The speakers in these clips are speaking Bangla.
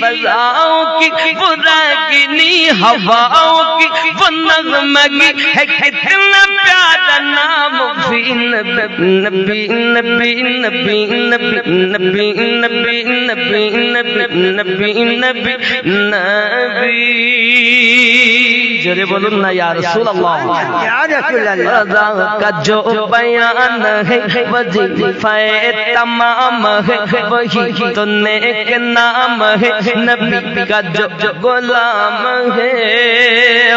فضاؤں کی کی وہ نغمگی ہے کتنا پیارا نام جرے بولو نا یا رسول اللہ رضا کا جو بیان ہے وجیفہ تمام ہے وہی تو نیک کے نام ہے نبی کا جو غلام ہے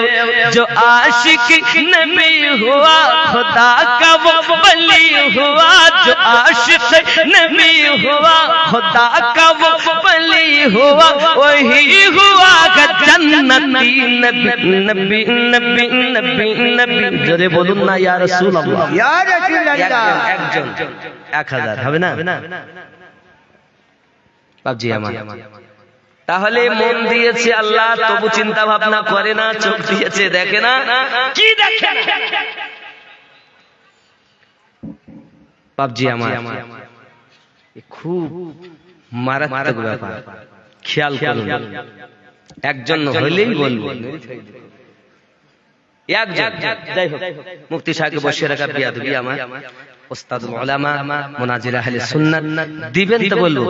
جو عاشق نبی ہوا خدا کا وہ ولی ہوا جو عاشق نبی ہوا خدا کا وہ ولی ہوا وہی ہوا کا جنتی نبی نبی نبی نبی نبی۔ جرے بولوں نا یا رسول اللہ۔ یا رسول اللہ۔ ایک جن ایک ہزار ہمیں نا؟ আমার। তাহলে মন দিয়েছে আল্লাহ তবু চিন্তা ভাবনা করে না চোখ দিয়েছে দেখে না। কি দেখে? না? বাবজি আমার। খুব মারাত্মক ব্যাপার। খেয়াল করুন একজন হইলেই বলব। হোক সাহেবকে বসিয়ে রাখা বিয়া দিবি আমার। ওস্তাদুল উলামা মুনাজির আহলে সুন্নাত। দিবেন তো বলব।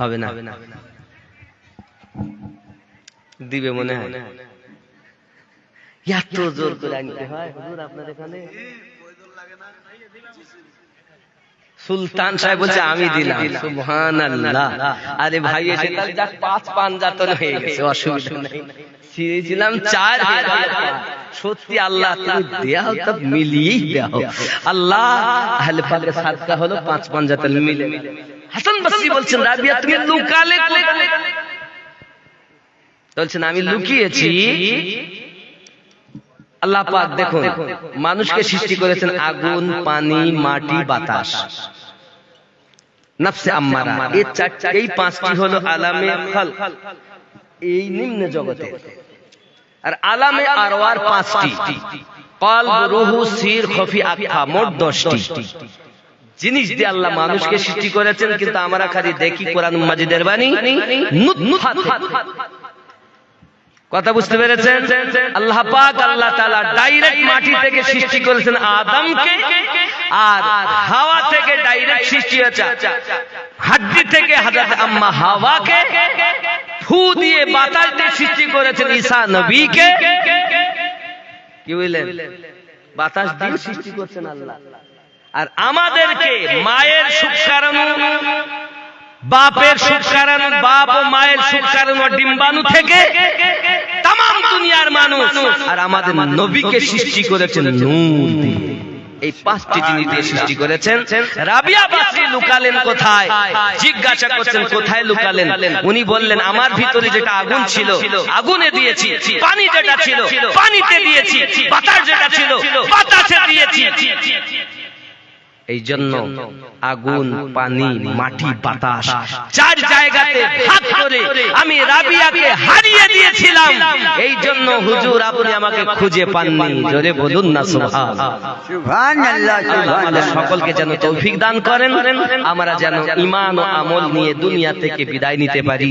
হবে না। দিবে মনে হয়। এত জোর করে আনতে হয়। হুজুর আপনার এখানে? সুলতান সাহেব বলছে আমি দিলাম। সুবহানাল্লাহ। আরে ভাই এসে তাহলে পাঁচ পাঞ্জাতন হয়ে গেছে অসুবিধা নেই। ছিঁড়েছিলাম চার সত্যি আল্লাহ তুমি দেও তো মিলিয়েই দাও। আল্লাহ আহলে সাদকা হলো পাঁচ পাঞ্জাতন মিলে। হাসান বসরি বলছেন রাবিয়া তুমি লুকালে বলছেন আমি লুকিয়েছি। আল্লাহ পাক দেখুন মানুষকে সৃষ্টি করেছেন আগুন পানি মাটি বাতাস। নফসে আম্মারা। এই চারটি এই পাঁচটি হলো আলামে খালক। এই নিম্ন জগতে। আর আলামে আরওয়ার পাঁচটি। কলব রুহু সির খফি আখা মোট দশটি। জিনিস দিয়ে আল্লাহ মানুষকে সৃষ্টি করেছেন কিন্তু আমরা খালি দেখি কোরআন মাজিদের বাণী। কথা বুঝতে পেরেছেন? আল্লাহ পাক আল্লাহ তাআলা ডাইরেক্ট মাটি থেকে সৃষ্টি করেছেন আদমকে আর হাওয়া থেকে ডাইরেক্ট সৃষ্টি হয়েছে। হাড্ডি থেকে হযরত আম্মা হাওয়াকে ফু দিয়ে বাতাস দিয়ে সৃষ্টি করেছেন ঈসা নবীকে। কি বললেন বাতাস দিয়ে সৃষ্টি করছেন আল্লাহ। আর আমাদেরকে মায়ের সুখ কারণ বাপের সুখ কারণ বাপ ও মায়ের সুখ কারণ ও ডিম্বাণু থেকে তাম দুনিয়ার মানুষ আর আমাদের নবীকে সৃষ্টি করেছেন নূর দিয়ে। এই পাঁচটি জিনিস দিয়ে সৃষ্টি করেছেন। রাবিয়া বাসরি লুকালেন কোথায়? জিজ্ঞাসা করছেন কোথায় লুকালেন? উনি বললেন আমার ভিতরে যেটা আগুন ছিল আগুনে দিয়েছি পানি যেটা ছিল পানিতে দিয়েছি বাতাস যেটা ছিল বাতাসে দিয়েছি। এই জন্য আগুন পানি মাটি বাতাস চার জায়গাতে ভাগ করে আমি রাবিয়াকে হারিয়ে দিয়েছিলাম। এই জন্য হুজুর আপনি আমাকে খুঁজে পাননি। জোরে বলুন না সুবহানাল্লাহ আমাদের সকলকে যেন তৌফিক দান করেন। আমরা যেন ইমান ও আমল নিয়ে দুনিয়া থেকে বিদায় নিতে পারি।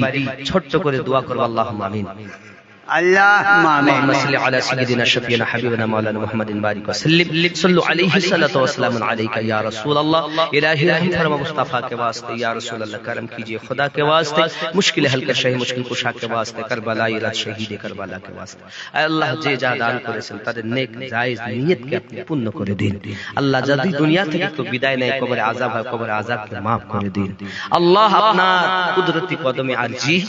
ছোট্ট করে দোয়া করব আল্লাহ আমিন। اللهم صل على سيدنا شفيعنا حبيبنا مولانا محمد بارك وسلم صلوا عليه الصلاه والسلام عليك رسول الله الہی رحم فرما مصطفی کے واسطے یا رسول اللہ کرم کیجیے خدا کے واسطے مشکل حل کر شہی مشکل کشا کے واسطے کربلا الہ شہید کربلا کے واسطے۔ اے اللہ جے جادان کو رسل تر نیک جائز نیت کے اپنے پن کو دین۔ اللہ جلدی دنیا تک تو بدائے نئے قبر عذاب ہے قبر عذاب کے معاف کر دین۔ اللہ اپنا قدرتی قدم عرجی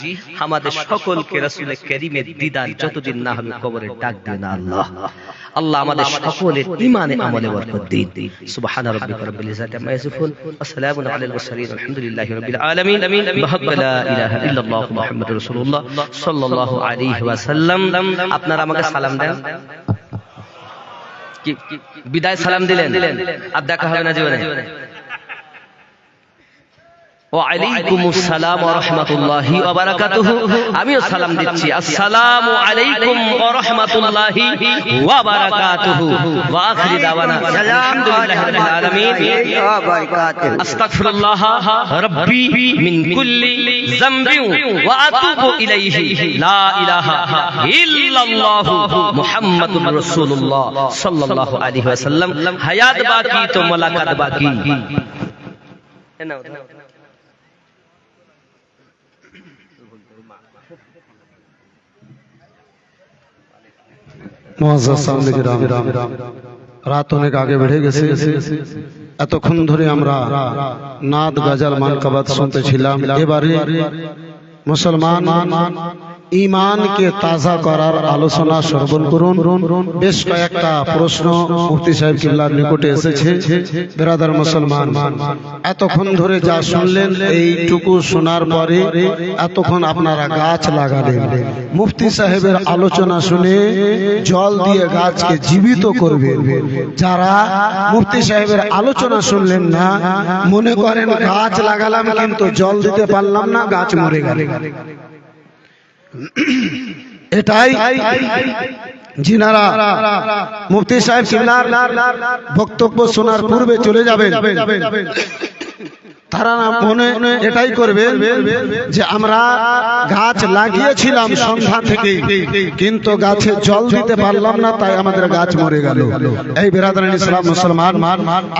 ہمارے شکل کے رسول کریم دین দিদার যতদিন না হবে কবরে ডাক দিন না আল্লাহ। আল্লাহ। আমাদের সকলের ইমানে আমলে বরকত দিন। সুবহান রাব্বিকা রাব্বিল ইজ্জাতি আম্মা ইয়াসিফুন। ওয়া সালামুন আলাল মুরসালিন। আলহামদুলিল্লাহি রাব্বিল আলামিন। বিহাক্ক লা ইলাহা ইল্লাল্লাহ মুহাম্মাদুর রাসূলুল্লাহ সাল্লাল্লাহু আলাইহি ওয়াসাল্লাম। আপনারা আমাকে সালাম দেন। বিদায় সালাম দিলেন? আর দেখা হবে না জীবনে। وعليكم السلام ورحمة الله وبركاته. أمي السلام دي السلام عليكم ورحمة الله وبركاته. وآخر دعوانا. سلام لله رب العالمين. استغفر الله ربي من كل ذنب وأتوب إليه. لا إله إلا الله محمد رسول الله صلى الله عليه وسلم. حياة باقي تو ملاقات باقي. No, no, no. no. রাত অনেক আগে বেড়ে গেছে। এতক্ষণ ধরে আমরা নাদ গাজাল মানকাবাদ শুনতেছিলাম এবারে মুসলমান ইমানকে তাজা করার আলোচনা শ্রবণ করুন। বেশ কয়েকটা প্রশ্ন মুফতি সাহেব কিল্লার নিকটে এসেছে। বেরাদার মুসলমান, এতক্ষণ ধরে যা শুনলেন, এইটুকু শোনার পরে এতক্ষণ আপনারা গাছ লাগালেন। মুফতি সাহেবের আলোচনা শুনে জল দিয়ে গাছকে জীবিত করবেন। যারা মুফতি সাহেবের আলোচনা শুনলেন না, মনে করেন গাছ লাগালাম কিন্তু জল দিতে পারলাম না, গাছ মরে গেল। এটাই যিনারা মুফতি সাহেব কিবলার বক্তব্য শোনার পূর্বে চলে যাবেন। তারা মনে এটাই করবে যে আমরা গাছ লাগিয়েছিলাম সন্ধ্যা থেকে কিন্তু গাছে জল দিতে পারলাম না তাই আমাদের গাছ মরে গেল। এই বেরাদান ইসলাম মুসলমান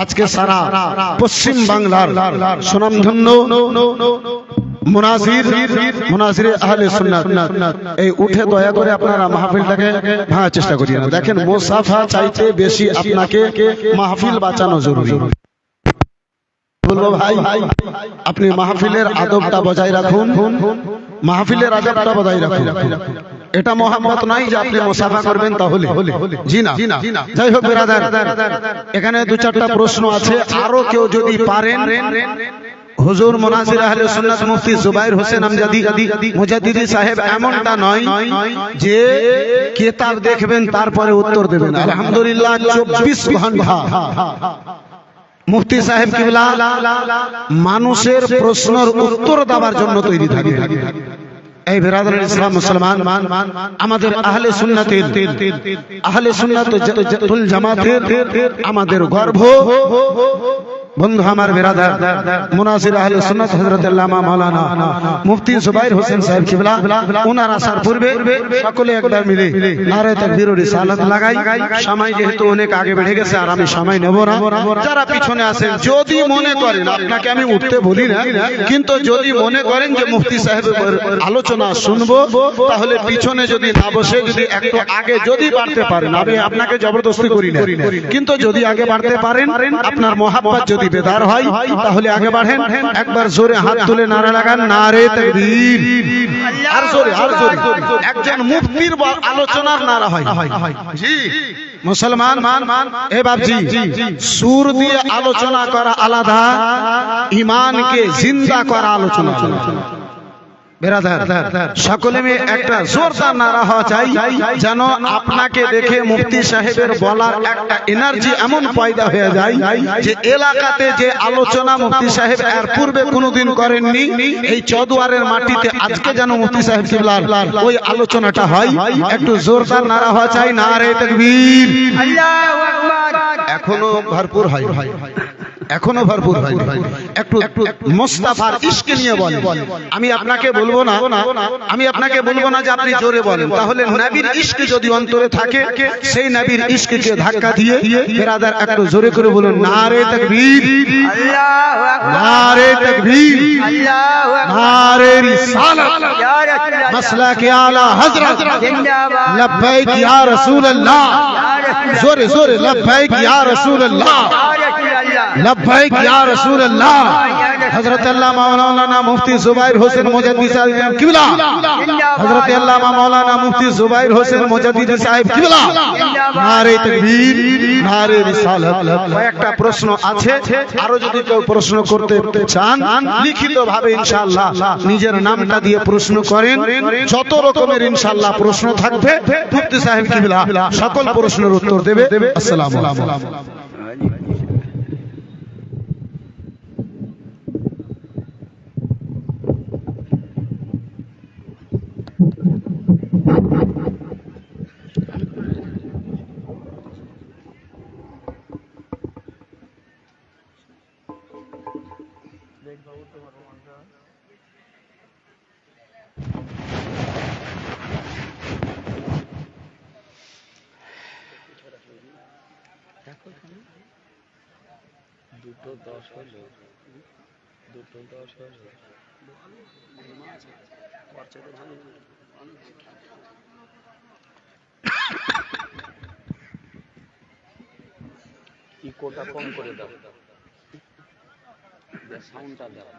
আজকে সারা পশ্চিম বাংলার সুনামধন্য মুনাজির মুনাজির আহলে সুন্নাত, এই উঠে দয়া করে আপনারা মাহফিলটাকে ভাঙার চেষ্টা করিয়ে না দেখেন মোসাফা চাইতে বেশি আপনাকে মাহফিল বাঁচানো জরুরি। বলব ভাই, আপনি মাহফিলের আদবটা বজায় রাখুন। মাহফিলের আদবটা বজায় রাখুন। এটা মোহাম্মত নাই যে আপনি মোসাফা করবেন তাহলে। জি না। যাই হোক এখানে দু চারটা প্রশ্ন আছে। আরও কেউ যদি পারেন হুজুর মোনাজির আহলে সুন্নাত মুফতি জুবাইর হোসেন আমজাদি, মুজাদ্দিদি সাহেব এমনটা নয় যে কিতাব দেখবেন, তারপরে উত্তর দেবেন। আলহামদুলিল্লাহ 24 ঘণ্টা মুফতি সাহেব কিবলা, মানুষের প্রশ্নের উত্তর দেওয়ার জন্য তৈরি থাকে এই ইসলাম মুসলমান, আমাদের আহলে আহলে আমাদের গর্ব বন্ধু আমার বেরাদার মুনাসির আহলে সুন্নাত হযরত আল্লামা মাওলানা মুফতি হোসেন সাহেব কিবলা আসার পূর্বে সকলে একবার মিলে নারে তাকবীর ও রিসালাত লাগাই। সময় যেহেতু অনেক আগে বেড়ে গেছে আর আমি সময় নেব না। যারা পিছনে আছেন, যদি মনে করেন, আপনাকে আমি উঠতে বলি না, কিন্তু যদি মনে করেন যে মুফতি সাহেবের আলোচনা শুনব, তাহলে পিছনে যদি না বসে, যদি একটু আগে যদি বাড়তে পারেন, আমি আপনাকে জবরদস্তি করি না। কিন্তু যদি আগে বাড়তে পারেন, আপনার মহাব্বত যদি বেদার হয়, তাহলে আগে বাড়েন। একবার জোরে হাত তুলে নারা লাগান, নারে তাকবীর। আর জোরে, আর একজন মুফতির আলোচনার নারা হয়। মুসলমান মান মান এ বাবজি সুর দিয়ে আলোচনা করা আলাদা, ইমানকে জিন্দা করা আলোচনা সকলে মিলে একটা জোরদার নারা হওয়া চাই যেন আপনাকে দেখে মুফতি সাহেবের বলার একটা এনার্জি এমন পয়দা হয়ে যায় যে এলাকাতে যে আলোচনা মুফতি সাহেব এর পূর্বে কোনোদিন করেননি এই চদুয়ারের মাটিতে আজকে যেন মুফতি সাহেব কিবলার ওই আলোচনাটা হয় একটু জোরদার নারা হওয়া চাই নারে তাকবীর। এখনও ভরপুর হয়। এখনও ভরপুর হয় একটু একটু মোস্তাফার ইশকে নিয়ে বলেন। আমি আপনাকে বলব না আমি আপনাকে বলব না যে আপনি জোরে বলেন। তাহলে নবীর ইশক যদি অন্তরে থাকে সেই নবীর ইশককে ধাক্কা দিয়ে বেরাদার একটু জোরে করে বলুন নারে তাকবীর নারে তাকবীর নারে রিসালাত মাসলা কে আলা হযরত লব্বাইক ইয়া রাসূল আল্লাহ জোরে জোরে লব্বাইক ইয়া রাসূল আল্লাহ লব্বাইক ইয়া রাসূল আল্লাহ হযরত আল্লামা মাওলানা মুফতি জুবাইর হোসেন মুজাদ্দিদ সাহেব কিবলা। হযরত আল্লামা মাওলানা মুফতি জুবাইর হোসেন মুজাদ্দিদ সাহেব কিবলা। নারে তাকবীর নারে রিসালাত। কয়েকটা প্রশ্ন আছে। আরও যদি কেউ প্রশ্ন করতে চান লিখিত ভাবে ইনশাআল্লাহ নিজের নামটা দিয়ে প্রশ্ন করেন। যত রকমের ইনশাআল্লাহ প্রশ্ন থাকবে মুফতি সাহেব কিবলা সকল প্রশ্নের উত্তর দেবে। আসসালামু আলাইকুম দুটো দশ হলো দুটো দশ হলো ইকোটা কম করে দাও। সাউন্ডটা দাও।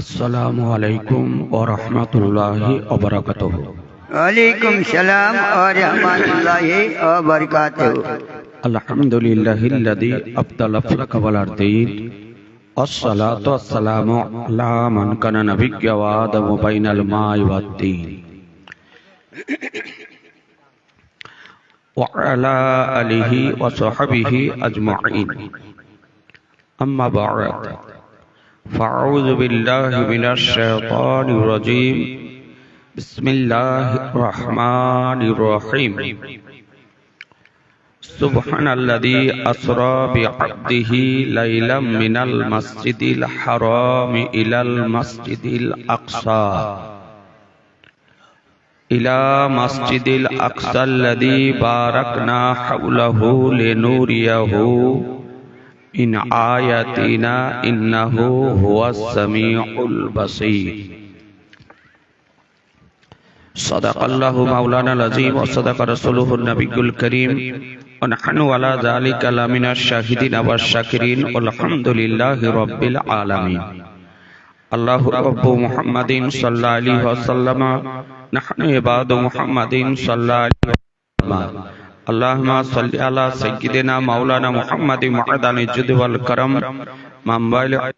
আসসালামু আলাইকুম ওয়া রাহমাতুল্লাহি ওয়া বারাকাতুহু ওয়ালাইকুম সালাম ওয়া রাহমাতুল্লাহি ওয়া বারাকাতুহু আলহামদুলিল্লাহিল্লাযী আবতাল আফলাক ওয়াল আরদীন والصلاة والسلام على من كان نبيا وآدم بين الماء والدين وعلى آله وصحبه أجمعين أما بعد فأعوذ بالله من الشيطان الرجيم بسم الله الرحمن الرحيم سبحان الذي أسرى بعبده ليلا من المسجد الحرام إلى المسجد الأقصى إلى مسجد الأقصى الذي باركنا حوله لنوريه من آياتنا إنه هو السميع البصير. صدق الله مولانا العظيم وصدق رسوله النبي الكريم. ونحن على ذلك لمن الشاهدين والشاكرين. والحمد لله رب العالمين. الله رب محمد صلى الله عليه وسلم. نحن عباد محمد صلى الله عليه وسلم. اللهم صل على سيدنا مولانا محمد معدن الجد والكرم. منبع